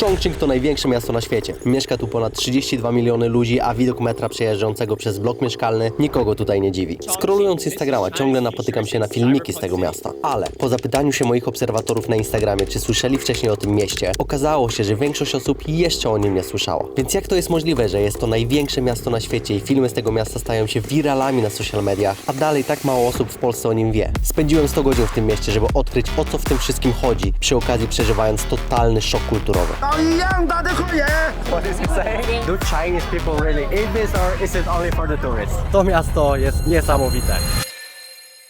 Chongqing to największe miasto na świecie. Mieszka tu ponad 32 miliony ludzi, a widok metra przejeżdżającego przez blok mieszkalny nikogo tutaj nie dziwi. Scrollując Instagrama ciągle napotykam się na filmiki z tego miasta, ale po zapytaniu się moich obserwatorów na Instagramie, czy słyszeli wcześniej o tym mieście, okazało się, że większość osób jeszcze o nim nie słyszała. Więc jak to jest możliwe, że jest to największe miasto na świecie i filmy z tego miasta stają się wiralami na social mediach, a dalej tak mało osób w Polsce o nim wie? Spędziłem 100 godzin w tym mieście, żeby odkryć o co w tym wszystkim chodzi, przy okazji przeżywając totalny szok kulturowy. What is he saying? Do Chinese people really eat this or is it only for the tourists? To miasto jest niesamowite.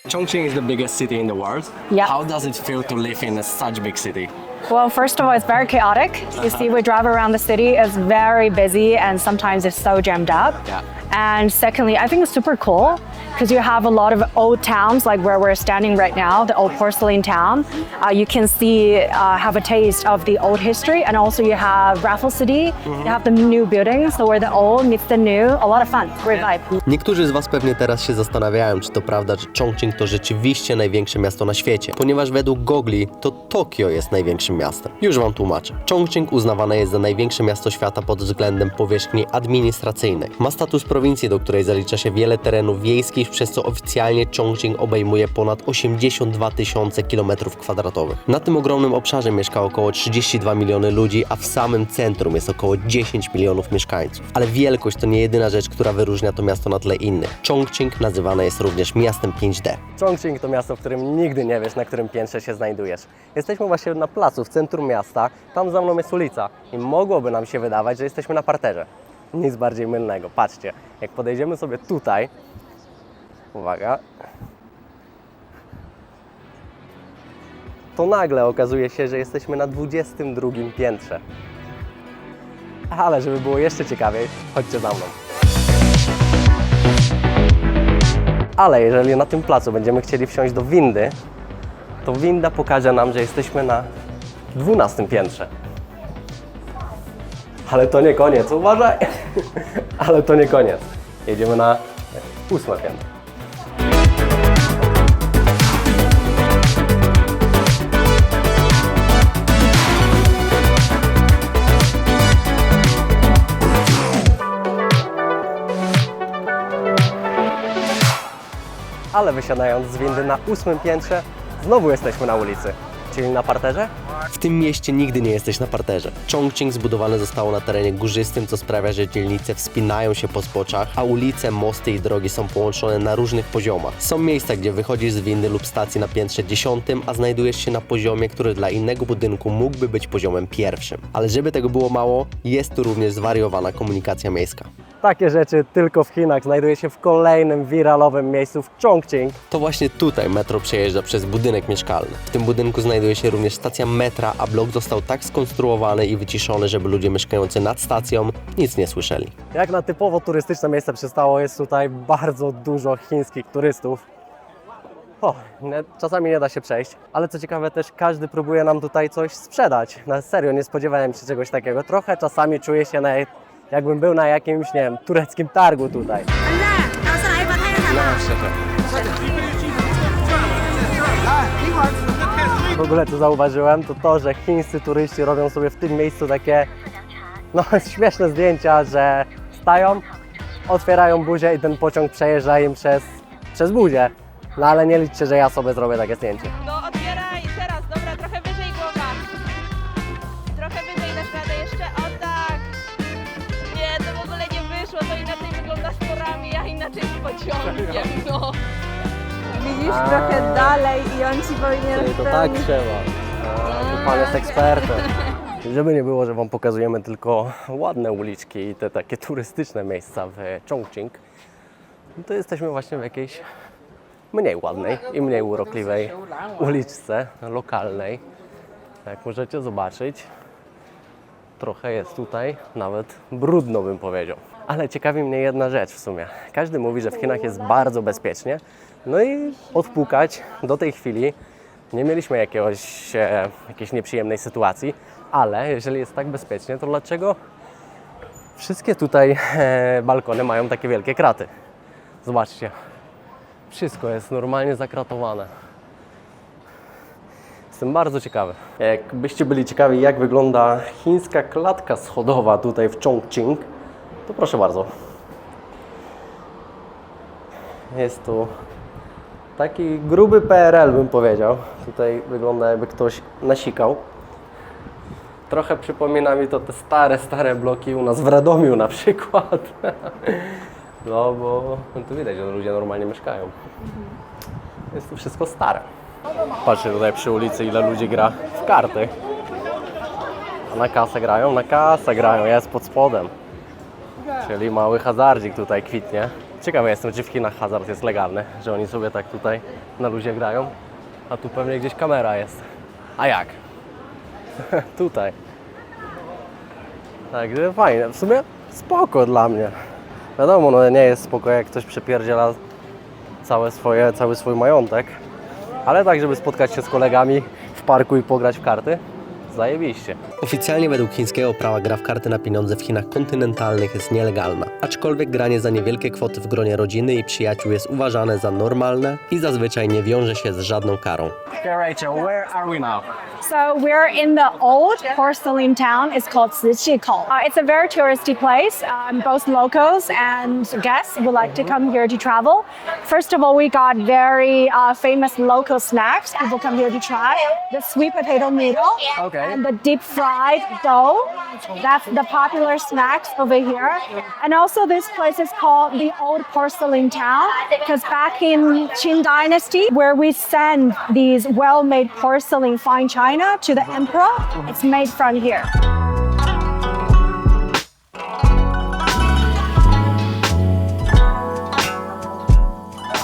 Chongqing is the biggest city in the world. Yeah. How does it feel to live in a such big city? Well, first of all, it's very chaotic. You see, we drive around the city, it's very busy and sometimes it's so jammed up. Yeah. And secondly, I think it's super cool because you have a lot of old towns, like where we're standing right now, the old porcelain town. Uh, you can see, uh, have a taste of the old history, and also you have Raffles City. You have the new buildings, so where the old meets the new. A lot of fun, great vibe. Niektórzy z Was pewnie teraz się zastanawiają, czy to prawda, że Chongqing to rzeczywiście największe miasto na świecie, ponieważ według Gogli to Tokio jest największym miastem. Już Wam tłumaczę. Chongqing uznawane jest za największe miasto świata pod względem powierzchni administracyjnej. Ma status prowincji, do której zalicza się wiele terenów wiejskich, przez co oficjalnie Chongqing obejmuje ponad 82 tysiące kilometrów kwadratowych. Na tym ogromnym obszarze mieszka około 32 miliony ludzi, a w samym centrum jest około 10 milionów mieszkańców. Ale wielkość to nie jedyna rzecz, która wyróżnia to miasto na tle innych. Chongqing nazywane jest również miastem 5D. Chongqing to miasto, w którym nigdy nie wiesz, na którym piętrze się znajdujesz. Jesteśmy właśnie na placu, w centrum miasta. Tam za mną jest ulica i mogłoby nam się wydawać, że jesteśmy na parterze. Nic bardziej mylnego. Patrzcie, jak podejdziemy sobie tutaj, uwaga, to nagle okazuje się, że jesteśmy na 22 piętrze. Ale żeby było jeszcze ciekawiej, chodźcie za mną. Ale jeżeli na tym placu będziemy chcieli wsiąść do windy, to winda pokaże nam, że jesteśmy na 12 piętrze. Ale to nie koniec, uważaj! Ale to nie koniec. Jedziemy na ósme piętro. Ale wysiadając z windy na ósmym piętrze, znowu jesteśmy na ulicy, czyli na parterze. W tym mieście nigdy nie jesteś na parterze. Chongqing zbudowane zostało na terenie górzystym, co sprawia, że dzielnice wspinają się po zboczach, a ulice, mosty i drogi są połączone na różnych poziomach. Są miejsca, gdzie wychodzisz z windy lub stacji na piętrze dziesiątym, a znajdujesz się na poziomie, który dla innego budynku mógłby być poziomem pierwszym. Ale żeby tego było mało, jest tu również zwariowana komunikacja miejska. Takie rzeczy tylko w Chinach znajduje się w kolejnym wiralowym miejscu w Chongqing. To właśnie tutaj metro przejeżdża przez budynek mieszkalny. W tym budynku znajduje się również stacja metra, a blok został tak skonstruowany i wyciszony, żeby ludzie mieszkający nad stacją nic nie słyszeli. Jak na typowo turystyczne miejsce przystało, jest tutaj bardzo dużo chińskich turystów. O, czasami nie da się przejść, ale co ciekawe też każdy próbuje nam tutaj coś sprzedać. Na serio, nie spodziewałem się czegoś takiego. Trochę czasami czuję się na, jakbym był na jakimś, nie wiem, tureckim targu tutaj. เ W ogóle co zauważyłem, to to, że chińscy turyści robią sobie w tym miejscu takie no, śmieszne zdjęcia, że stają, otwierają buzię i ten pociąg przejeżdża im przez, przez buzię. No ale nie liczcie, że ja sobie zrobię takie zdjęcie. No otwieraj, teraz, dobra, trochę wyżej głowa. Trochę wyżej dasz radę jeszcze, o tak. Nie, to w ogóle nie wyszło, to inaczej wygląda z torami, a inaczej z pociągiem, no. Widzisz A. trochę dalej i on ci powinien Czyli to tak trzeba. A, pan jest ekspertem. Żeby nie było, że Wam pokazujemy tylko ładne uliczki i te takie turystyczne miejsca w Chongqing, no to jesteśmy właśnie w jakiejś mniej ładnej i mniej urokliwej uliczce lokalnej. Jak możecie zobaczyć, trochę jest tutaj nawet brudno bym powiedział. Ale ciekawi mnie jedna rzecz w sumie. Każdy mówi, że w Chinach jest bardzo bezpiecznie. No i odpukać do tej chwili nie mieliśmy jakiegoś, e, jakiejś nieprzyjemnej sytuacji, ale jeżeli jest tak bezpiecznie, to dlaczego wszystkie tutaj e, balkony mają takie wielkie kraty? Zobaczcie, wszystko jest normalnie zakratowane. Jestem bardzo ciekawy. Jakbyście byli ciekawi, jak wygląda chińska klatka schodowa tutaj w Chongqing, to proszę bardzo. Jest tu taki gruby PRL, bym powiedział. Tutaj wygląda, jakby ktoś nasikał. Trochę przypomina mi to te stare, stare bloki u nas w Radomiu na przykład. No bo tu widać, że ludzie normalnie mieszkają. Jest tu wszystko stare. Patrzcie tutaj przy ulicy, ile ludzi gra w karty. A na kasę grają? Na kasę grają, jest pod spodem. Czyli mały hazardzik tutaj kwitnie. Ciekawy jestem, czy w Chinach hazard jest legalny, że oni sobie tak tutaj na luzie grają. A tu pewnie gdzieś kamera jest. A jak? tutaj. Także fajne. W sumie spoko dla mnie. Wiadomo, no nie jest spoko, jak ktoś przepierdziela całe swoje, cały swój majątek. Ale tak, żeby spotkać się z kolegami w parku i pograć w karty, zajebiście. Oficjalnie według chińskiego prawa gra w karty na pieniądze w Chinach kontynentalnych jest nielegalna, aczkolwiek granie za niewielkie kwoty w gronie rodziny i przyjaciół jest uważane za normalne i zazwyczaj nie wiąże się z żadną karą. Okay, Rachel, where are we now? So we're in the old porcelain town. It's called Ziqikou. Uh, it's a very touristy place. Um, both locals and guests would like to come here to travel. First of all, we got very uh, famous local snacks. People come here to try the sweet potato noodle Okay. And the deep fried dough. That's the popular snacks over here. And also, this place is called the Old Porcelain Town because back in Qin Dynasty, where we send these well-made porcelain fine china to the emperor, it's made from here.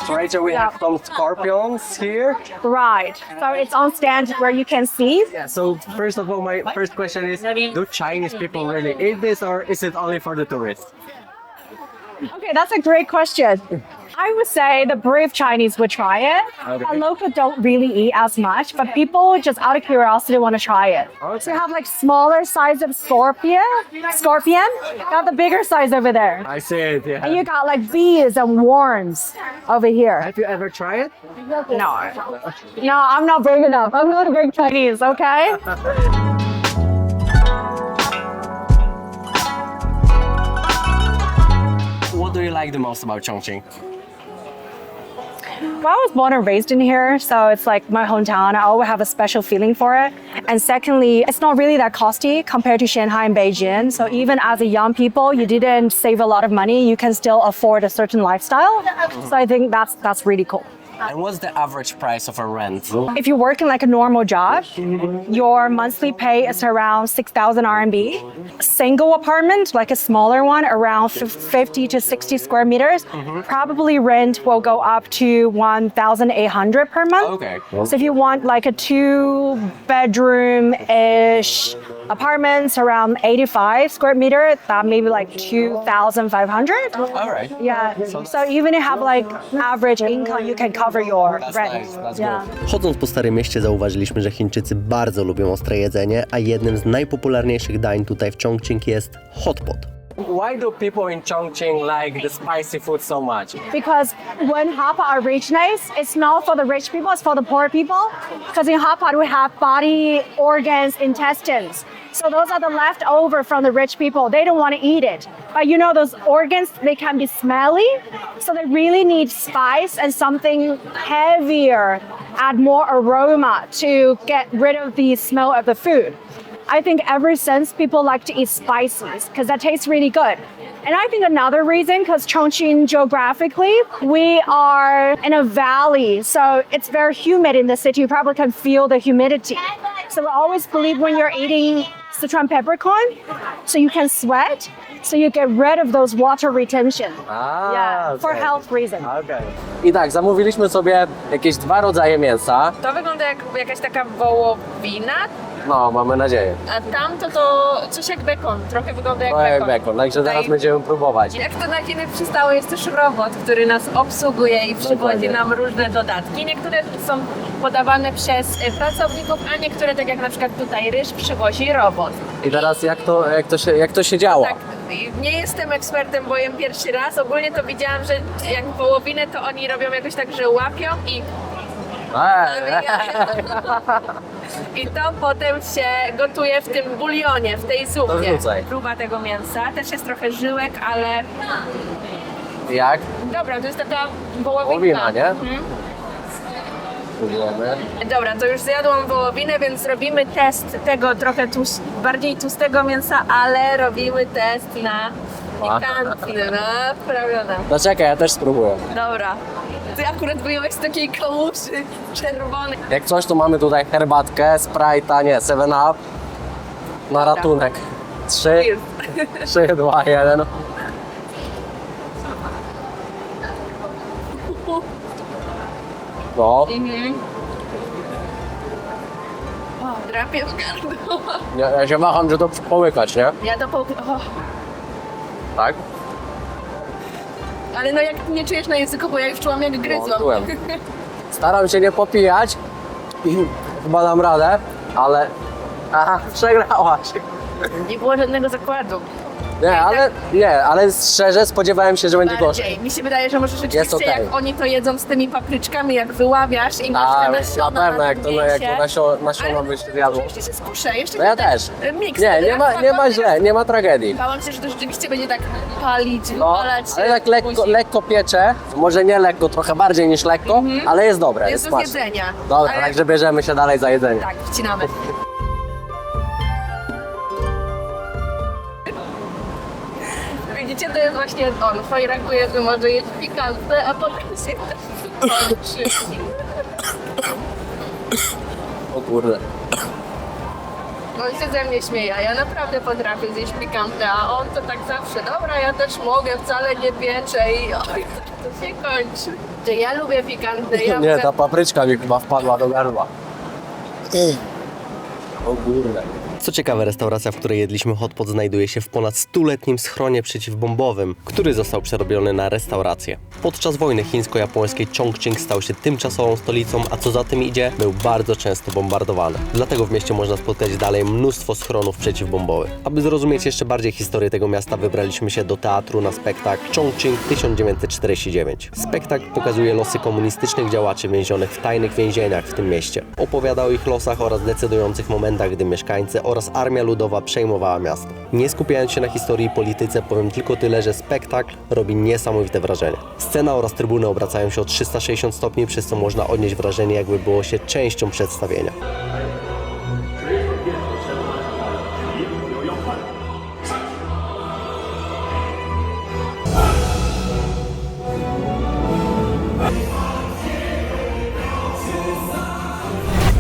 Right, so we have some scorpions here. Right. So it's on stand where you can see. Yeah, so first of all, my first question is, do Chinese people really eat this or is it only for the tourists? Okay, that's a great question. I would say the brave Chinese would try it. Okay. A local don't really eat as much, but people just out of curiosity want to try it. So you have like smaller size of scorpion, scorpion. Got the bigger size over there. I see it, yeah. And you got like bees and worms over here. Have you ever tried it? No, no, I'm not brave enough. I'm not a big Chinese, okay? What do you like the most about Chongqing? Well, I was born and raised in here, so it's like my hometown. I always have a special feeling for it. And secondly, it's not really that costly compared to Shanghai and Beijing. So even as a young people, you didn't save a lot of money, you can still afford a certain lifestyle. So I think that's that's really cool. And what's the average price of a rent? If you're working like a normal job, your monthly pay is around 6,000 RMB. Single apartment, like a smaller one, around 50 to 60 square meters, mm-hmm. probably rent will go up to 1,800 per month. Okay. So if you want like a two bedroom ish apartments around 85 square meter, that may be like 2,500. All right. Yeah. So even if you have like average income, you can cover your That's rent. nice, that's yeah. Chodząc po Starym Mieście zauważyliśmy, że Chińczycy bardzo lubią ostre jedzenie, a jednym z najpopularniejszych dań tutaj w Chongqing jest hot pot. Why do people in Chongqing like the spicy food so much? Because when hot pot originates, it's not for the rich people, it's for the poor people. Because in pot we have body organs, intestines. So those are the leftover from the rich people. They don't want to eat it. But you know those organs, they can be smelly. So they really need spice and something heavier, add more aroma to get rid of the smell of the food. I think ever since people like to eat spices because that tastes really good. And I think another reason, because Chongqing geographically, we are in a valley, so it's very humid in the city. You probably can feel the humidity. So we always believe when you're eating Sichuan peppercorn, so you can sweat, so you get rid of those water retention. Ah, yeah, for health reasons. Okay. I tak, zamówiliśmy sobie jakieś dwa rodzaje mięsa. To wygląda jak jakaś taka wołowina, No, mamy nadzieję. a tamto to coś jak bekon. Trochę wygląda jak No jak bekon. bekon, także Tutaj- będziemy próbować. Jak to na Chiny przystało, jest też robot, który nas obsługuje i Dokładnie. nam różne dodatki. Niektóre są podawane przez e, pracowników, a niektóre, tak jak na przykład tutaj ryż, przywozi robot. I teraz jak to, jak to, się, jak to się działa? Tak, nie jestem ekspertem, bo jem pierwszy raz. Ogólnie to widziałam, że jak wołowinę, to oni robią jakoś tak, że łapią i. I to potem się gotuje w tym bulionie, w tej To zupie. wrzucaj. Próba tego mięsa. Też jest trochę żyłek, ale Jak? dobra, to jest taka wołowinka. Wołowina, nie? Mhm. Próbujemy. Dobra, to już zjadłam wołowinę, więc robimy test tego trochę tłus- bardziej tłustego mięsa, ale robimy test na pikantny, na wprawione. No czekaj, ja też spróbuję. Dobra. Ty akurat wyjąłeś z takiej kałuży czerwonej. Jak coś, to mamy tutaj herbatkę, Sprite'a, nie, 7up. Na ratunek. 3, 3, 2, 1. No, Mhm. O, drapie w gardło. ja, ja się waham, że to połykać, nie? Ja to po... O, Tak? Ale no jak nie czujesz na języku, bo ja już czułam jak gryzłam. czułem. Staram się nie popijać i chyba dam radę, ale... Aha, przegrałaś. Nie było żadnego zakładu. Nie, ale nie, ale szczerze spodziewałem się, że będzie gorzej. Bardziej. Mi się wydaje, że może rzeczywiście okej. jak oni to jedzą z tymi papryczkami, jak wyławiasz i masz te nasiona na pewno, jak to, jak to nasio, nasiona Ale by się zjadło. Jeszcze się skuszę, jeszcze No ja ten, też. e, Miks, Nie, nie ma, nie ma źle, nie ma tragedii. Bałam się, że to rzeczywiście będzie tak palić, No, wypalać ale tak lekko, buzi. lekko piecze, może nie lekko, trochę bardziej niż lekko, ale jest dobre, Jest jest, do smaczne. zjedzenia. Dobra, Ale- także bierzemy się dalej za jedzenie. Tak, wcinamy. Właśnie on. Fajrakuje, że może jeść pikantne, a potem się kończy. O kurde. On się ze mnie śmieje, a ja naprawdę potrafię zjeść pikantne, a on to tak zawsze, dobra, ja też mogę, wcale nie pieczę i oj, to się kończy. Że ja lubię pikantne, ja Nie, ta papryczka mi chyba wpadła do gardła. O kurde. Co ciekawe, restauracja, w której jedliśmy hotpot znajduje się w ponad stuletnim schronie przeciwbombowym, który został przerobiony na restaurację. Podczas wojny chińsko-japońskiej Chongqing stał się tymczasową stolicą, a co za tym idzie, był bardzo często bombardowany. Dlatego w mieście można spotkać dalej mnóstwo schronów przeciwbombowych. Aby zrozumieć jeszcze bardziej historię tego miasta, wybraliśmy się do teatru na spektakl Chongqing 1949. Spektakl pokazuje losy komunistycznych działaczy więzionych w tajnych więzieniach w tym mieście. Opowiada o ich losach oraz decydujących momentach, gdy mieszkańcy oraz armia ludowa przejmowała miasto. Nie skupiając się na historii i polityce, powiem tylko tyle, że spektakl robi niesamowite wrażenie. Scena oraz trybuny obracają się o 360 stopni, przez co można odnieść wrażenie, jakby było się częścią przedstawienia.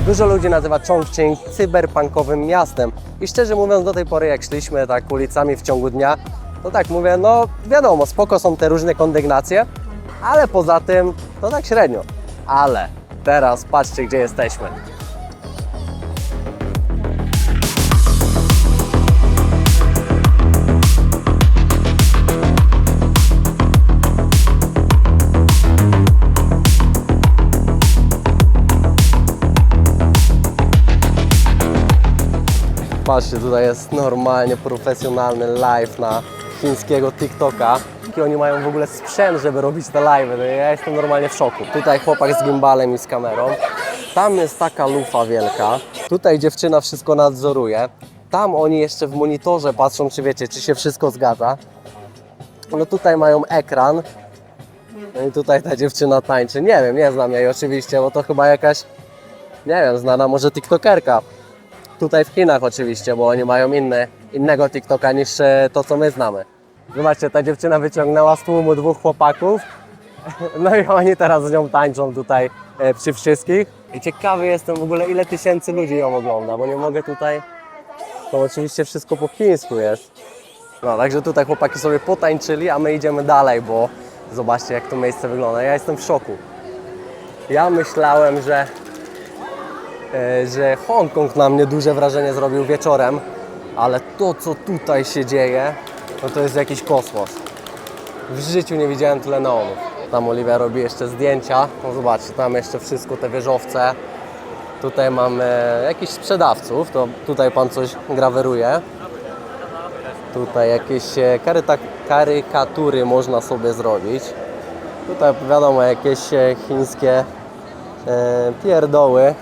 Dużo ludzi nazywa Chongqing cyberpunkowym miastem. I szczerze mówiąc, do tej pory jak szliśmy tak ulicami w ciągu dnia, to tak mówię, no wiadomo, spoko są te różne kondygnacje, ale poza tym to tak średnio. Ale teraz patrzcie, gdzie jesteśmy. Patrzcie, tutaj jest normalnie profesjonalny live na chińskiego TikToka. Jaki oni mają w ogóle sprzęt, żeby robić te live. Ja jestem normalnie w szoku. Tutaj chłopak z gimbalem i z kamerą. Tam jest taka lufa wielka. Tutaj dziewczyna wszystko nadzoruje. Tam oni jeszcze w monitorze patrzą, czy wiecie, czy się wszystko zgadza. No tutaj mają ekran. No i tutaj ta dziewczyna tańczy. Nie wiem, nie znam jej oczywiście, bo to chyba jakaś, nie wiem, znana może TikTokerka tutaj w Chinach oczywiście, bo oni mają inny, innego TikToka niż e, to, co my znamy. Zobaczcie, ta dziewczyna wyciągnęła z tłumu dwóch chłopaków, no i oni teraz z nią tańczą tutaj e, przy wszystkich. I ciekawy jestem w ogóle, ile tysięcy ludzi ją ogląda, bo nie mogę tutaj... To oczywiście wszystko po chińsku jest. No, także tutaj chłopaki sobie potańczyli, a my idziemy dalej, bo zobaczcie, jak to miejsce wygląda. Ja jestem w szoku. Ja myślałem, że że Hongkong na mnie duże wrażenie zrobił wieczorem, ale to co tutaj się dzieje, no to jest jakiś kosmos. W życiu nie widziałem tyle neonów. Tam Oliwia robi jeszcze zdjęcia. No zobaczcie, tam jeszcze wszystko, te wieżowce. Tutaj mamy jakichś sprzedawców, to tutaj pan coś graweruje. Tutaj jakieś e, karykatury można sobie zrobić. Tutaj wiadomo, jakieś e, chińskie e, pierdoły.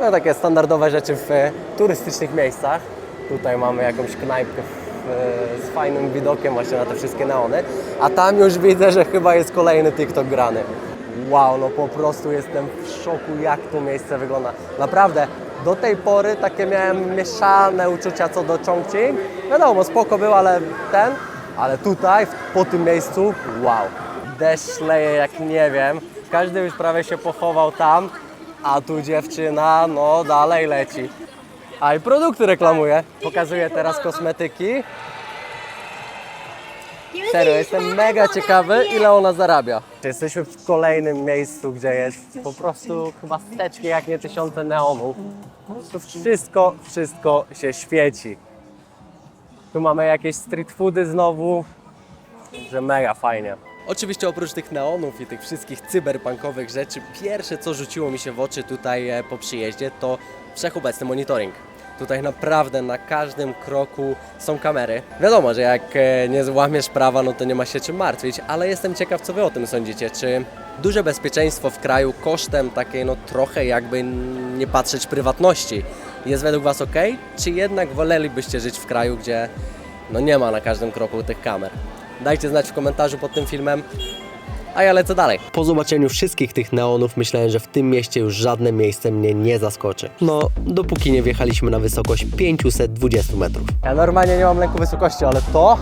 No takie standardowe rzeczy w e, turystycznych miejscach. Tutaj mamy jakąś knajpkę e, z fajnym widokiem właśnie na te wszystkie neony. A tam już widzę, że chyba jest kolejny TikTok grany. Wow, no po prostu jestem w szoku, jak to miejsce wygląda. Naprawdę, do tej pory takie miałem mieszane uczucia co do Chongqing. Wiadomo, spoko był, ale ten, ale tutaj, po tym miejscu, wow. Deszcz leje jak nie wiem. Każdy już prawie się pochował tam, a tu dziewczyna, no dalej leci. A i produkty reklamuje. Pokazuję teraz kosmetyki. Serio, jestem mega ciekawy, ile ona zarabia. Jesteśmy w kolejnym miejscu, gdzie jest po prostu chyba setki, jak nie tysiące neonów. Tu wszystko, wszystko się świeci. Tu mamy jakieś street foody znowu, że mega fajnie. Oczywiście oprócz tych neonów i tych wszystkich cyberpunkowych rzeczy, pierwsze co rzuciło mi się w oczy tutaj e, po przyjeździe to wszechobecny monitoring. Tutaj naprawdę na każdym kroku są kamery. Wiadomo, że jak e, nie złamiesz prawa, no to nie ma się czym martwić, ale jestem ciekaw, co Wy o tym sądzicie. Czy duże bezpieczeństwo w kraju kosztem takiej, no trochę jakby nie patrzeć prywatności jest według Was ok? Czy jednak wolelibyście żyć w kraju, gdzie no nie ma na każdym kroku tych kamer? Dajcie znać w komentarzu pod tym filmem, a ja lecę dalej. Po zobaczeniu wszystkich tych neonów myślałem, że w tym mieście już żadne miejsce mnie nie zaskoczy. No, dopóki nie wjechaliśmy na wysokość 520 metrów. Ja normalnie nie mam lęku wysokości, ale to...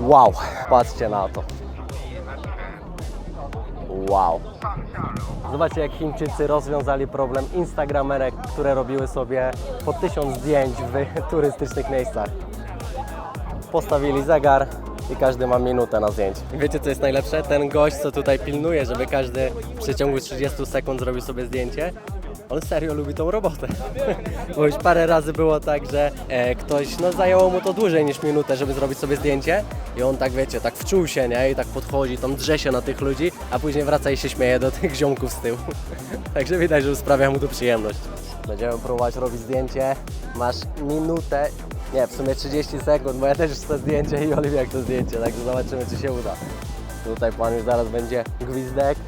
Wow, patrzcie na to. Wow. Zobaczcie, jak Chińczycy rozwiązali problem instagramerek, które robiły sobie po tysiąc zdjęć w turystycznych miejscach. Postawili zegar i każdy ma minutę na zdjęcie. Wiecie, co jest najlepsze? Ten gość, co tutaj pilnuje, żeby każdy w przeciągu 30 sekund zrobił sobie zdjęcie, on serio lubi tą robotę. Bo już parę razy było tak, że e, ktoś, no zajęło mu to dłużej niż minutę, żeby zrobić sobie zdjęcie i on tak, wiecie, tak wczuł się, nie? I tak podchodzi, tam drze się na tych ludzi, a później wraca i się śmieje do tych ziomków z tyłu. Także widać, że sprawia mu to przyjemność. Będziemy próbować robić zdjęcie. Masz minutę, nie, w sumie 30 sekund, bo ja też chcę zdjęcie i Oliwia chce zdjęcie, także zobaczymy, czy się uda. Tutaj pan już zaraz będzie gwizdek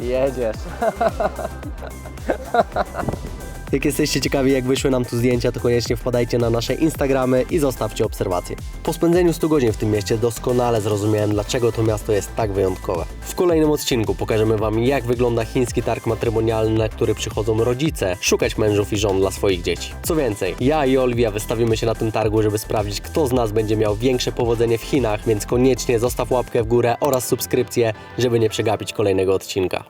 i jedziesz. Jak jesteście ciekawi, jak wyszły nam tu zdjęcia, to koniecznie wpadajcie na nasze Instagramy i zostawcie obserwacje. Po spędzeniu 100 godzin w tym mieście doskonale zrozumiałem, dlaczego to miasto jest tak wyjątkowe. W kolejnym odcinku pokażemy Wam, jak wygląda chiński targ matrymonialny, na który przychodzą rodzice szukać mężów i żon dla swoich dzieci. Co więcej, ja i Olivia wystawimy się na tym targu, żeby sprawdzić, kto z nas będzie miał większe powodzenie w Chinach, więc koniecznie zostaw łapkę w górę oraz subskrypcję, żeby nie przegapić kolejnego odcinka.